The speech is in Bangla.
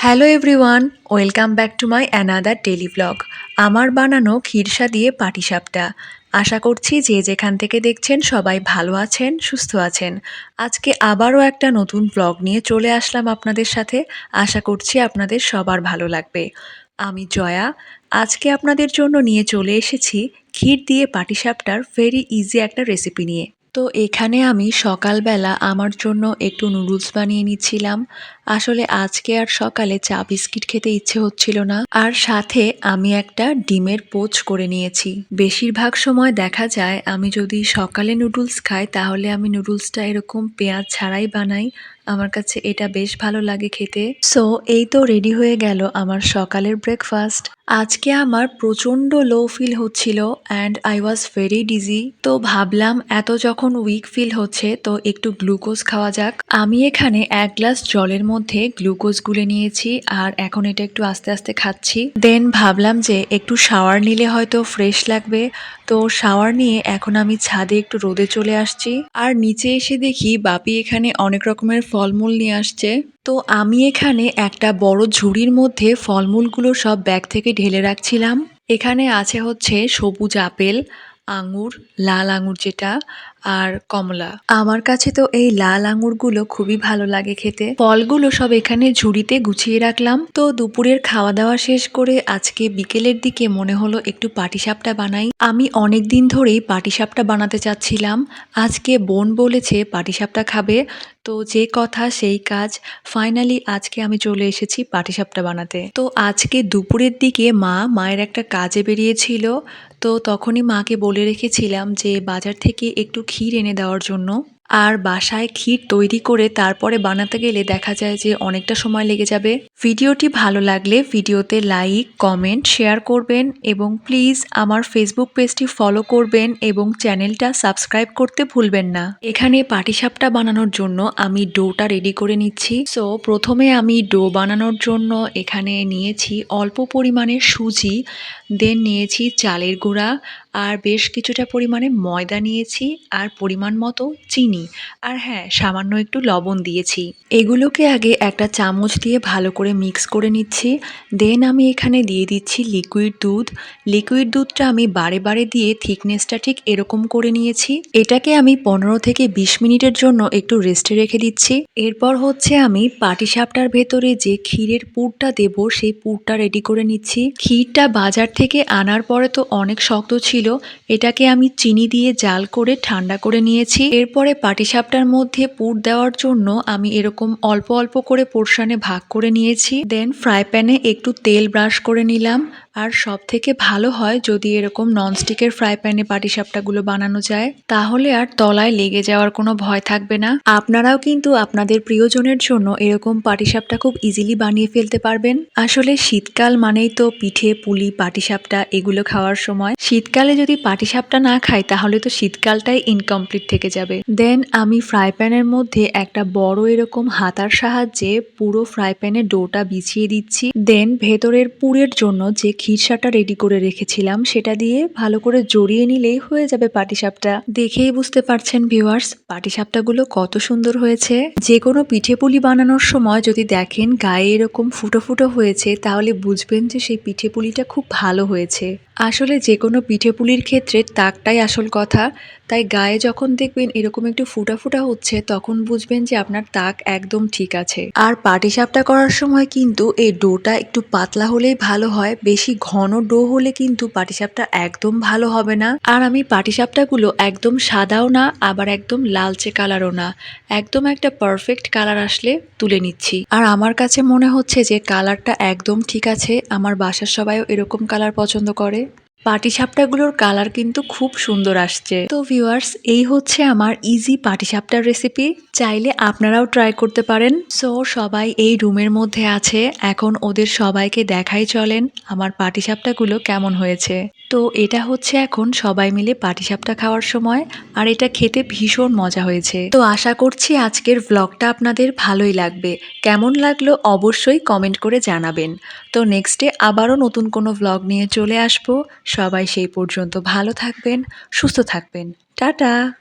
Hello everyone welcome back to my another daily blog আমার বানানো ক্ষীরসা দিয়ে পাটিসাপটা আশা করছি যে যেখান থেকে দেখছেন সবাই ভালো আছেন, সুস্থ আছেন। আজকে আবারও একটা নতুন ব্লগ নিয়ে চলে আসলাম আপনাদের সাথে। আশা করছি আপনাদের সবার ভালো লাগবে। আমি জয়া। আজকে আপনাদের জন্য নিয়ে চলে এসেছি ক্ষীর দিয়ে পাটিসাপটার ভেরি ইজি একটা রেসিপি নিয়ে। তো এখানে আমি সকালবেলা আমার জন্য একটু নুডলস বানিয়ে নিচ্ছিলাম। আসলে আজকে আর সকালে চা বিস্কিট খেতে ইচ্ছে হচ্ছিল না। আর সাথে আমি একটা ডিমের পোচ করে নিয়েছি। বেশিরভাগ সময় দেখা যায় আমি যদি সকালে নুডলস খাই তাহলে আমি নুডলসটা এরকম পেঁয়াজ ছাড়াই বানাই। আমার কাছে এটা বেশ ভালো লাগে খেতে। সো এই তো রেডি হয়ে গেল আমার সকালের ব্রেকফাস্ট আজকে আমার প্রচণ্ড লো ফিল হচ্ছিল and I was very dizzy তো ভাবলাম, এত যখন উইক ফিল হচ্ছে, তো একটু গ্লুকোজ খাওয়া যাক। আমি এখানে এক গ্লাস জলের মধ্যে গ্লুকোজ গুলে নিয়েছি আর এখন এটা একটু আস্তে আস্তে খাচ্ছি। দেন ভাবলাম যে একটু শাওয়ার নিলে হয়তো ফ্রেশ লাগবে। তো শাওয়ার নিয়ে এখন আমি ছাদে একটু রোদে চলে আসছি। আর নিচে এসে দেখি বাপি এখানে অনেক রকমের ফলমূল নিয়ে আসছে। তো আমি এখানে একটা বড় ঝুড়ির মধ্যে ফলমূলগুলো সব ব্যাগ থেকে ঢেলে রাখছিলাম। এখানে আছে হচ্ছে সবুজ আপেল, আঙুর, লাল আঙুর যেটা আর কমলা। আমার কাছে তো এই লাল আঙুরগুলো খুবই ভালো লাগে খেতে। ফলগুলো সব এখানে ঝুড়িতে গুছিয়ে রাখলাম। তো দুপুরের খাওয়া দাওয়া শেষ করে আজকে বিকেলের দিকে মনে হলো একটু পাটিসাপটা বানাই। আমি অনেক দিন ধরেই পাটিসাপটা বানাতে চাচ্ছিলাম। আজকে বোন বলেছে পাটিসাপটা খাবে। তো যে কথা সেই কাজ। ফাইনালি আজকে আমি চলে এসেছি পাটিসাপটা বানাতে। তো আজকে দুপুরের দিকে মা মায়ের একটা কাজে বেরিয়েছিল। তো তখনই মাকে বলে রেখেছিলাম যে বাজার থেকে একটু ক্ষীর এনে দেওয়ার জন্য আর বাসায় ক্ষীর তৈরি করে তারপরে বানাতে গেলে দেখা যায় যে অনেকটা সময় লেগে যাবে। ভিডিওটি ভালো লাগলে ভিডিওতে লাইক, কমেন্ট, শেয়ার করবেন এবং প্লিজ আমার ফেসবুক পেজটি ফলো করবেন এবং চ্যানেলটা সাবস্ক্রাইব করতে ভুলবেন না। এখানে পাটিসাপটা বানানোর জন্য আমি ডোটা রেডি করে নিচ্ছি। সো, প্রথমে আমি ডো বানানোর জন্য এখানে নিয়েছি অল্প পরিমাণে সুজি, দেন নিয়েছি চালের গুঁড়া, আর বেশ কিছুটা পরিমাণে ময়দা নিয়েছি, আর পরিমাণ মতো চিনি। আর হ্যাঁ সামান্য একটু লবণ দিয়েছি। এগুলোকে আগে একটা চামচ দিয়ে ভালো করে মিক্স করে নিচ্ছি। দেন আমি এখানে দিয়ে দিচ্ছি লিকুইড দুধ। লিকুইড দুধটা আমি বারে বারে দিয়ে থিকনেসটা ঠিক এরকম করে নিয়েছি। এটাকে আমি পনেরো থেকে বিশ মিনিটের জন্য একটু রেস্টে রেখে দিচ্ছি। এরপর হচ্ছে আমি পাটিসাপটার ভেতরে যে ক্ষীরের পুরটা দেব, সেই পুরটা রেডি করে নিচ্ছি। ক্ষীরটা বাজার থেকে আনার পরে তো অনেক শক্ত ছিল। এটাকে আমি চিনি দিয়ে জাল করে ঠান্ডা করে নিয়েছি। এরপরে পাটিসাপটার মধ্যে পুর দেওয়ার জন্য আমি এরকম অল্প অল্প করে পোর্শনে ভাগ করে নিয়েছি। দেন ফ্রাই প্যানে একটু তেল ব্রাশ করে নিলাম। আর সব থেকে ভালো হয় যদি এরকম ননস্টিকের ফ্রাই প্যানে পাটিসাপটাগুলো বানানো যায়, তাহলে আর তলায় লেগে যাওয়ার কোনো ভয় থাকবে না। আপনারাও কিন্তু আপনাদের প্রিয়জনের জন্য এরকম পাটিসাপটা খুব ইজিলি বানিয়ে ফেলতে পারবেন। আসলে শীতকাল মানেই তো পিঠে, পুলি, পাটিসাপটা, এগুলো খাওয়ার সময়। শীতকালে যদি পাটিসাপটা না খাই, তাহলে তো শীতকালটাই ইনকমপ্লিট থেকে যাবে। দেন আমি ফ্রাই প্যানের মধ্যে একটা বড় এরকম হাতার সাহায্যে পুরো ফ্রাই প্যানে ডোটা বিছিয়ে দিচ্ছি। দেন ভেতরের পুরের জন্য যে ক্ষীরসাটা রেডি করে রেখেছিলাম, সেটা দিয়ে ভালো করে জড়িয়ে নিলেই হয়ে যাবে পাটিসাপটা। দেখেই বুঝতে পারছেন ভিউয়ার্স পাটিসাপটাগুলো কত সুন্দর হয়েছে। যে কোনো পিঠে পুলি বানানোর সময় যদি দেখেন গায়ে এরকম ফুটো ফুটো হয়েছে, তাহলে বুঝবেন যে সেই পিঠে পুলিটা খুব ভালো হয়েছে। আসলে যে কোনো পিঠে পুলির ক্ষেত্রে তাকটাই আসল কথা। তাই গায়ে যখন দেখবেন এরকম একটু ফুটা ফুটা হচ্ছে, তখন বুঝবেন যে আপনার তাক একদম ঠিক আছে। আর পাটিসাপটা করার সময় কিন্তু এই ডোটা একটু পাতলা হলেই ভালো হয়, বেশি ঘন ডো হলে কিন্তু পাটিসাপটা একদম ভালো হবে না। আর আমি পাটিসাপটাগুলো একদম সাদাও না, আবার একদম লালচে কালারও না। একদম একটা পারফেক্ট কালার আসলে তুলে নিচ্ছি। আর আমার কাছে মনে হচ্ছে যে কালারটা একদম ঠিক আছে, আমার বাসার সবাইও এরকম কালার পছন্দ করে। পাটিসাপটাগুলোর কালার কিন্তু খুব সুন্দর আসছে। তো ভিউয়ার্স এই হচ্ছে আমার ইজি পাটিসাপটার রেসিপি চাইলে আপনারাও ট্রাই করতে পারেন। সো সবাই এই রুমের মধ্যে আছে। এখন ওদের সবাইকে দেখাই চলেন আমার পাটিসাপটাগুলো কেমন হয়েছে। তো এটা হচ্ছে এখন সবাই মিলে পাটিসাপটা খাওয়ার সময়, আর এটা খেতে ভীষণ মজা হয়েছে। তো আশা করছি আজকের ভ্লগটা আপনাদের ভালোই লাগবে। কেমন লাগল অবশ্যই কমেন্ট করে জানাবেন। তো নেক্সটে আবারও নতুন কোনো ভ্লগ নিয়ে চলে আসব। সবাই সেই পর্যন্ত ভালো থাকবেন, সুস্থ থাকবেন। টাটা!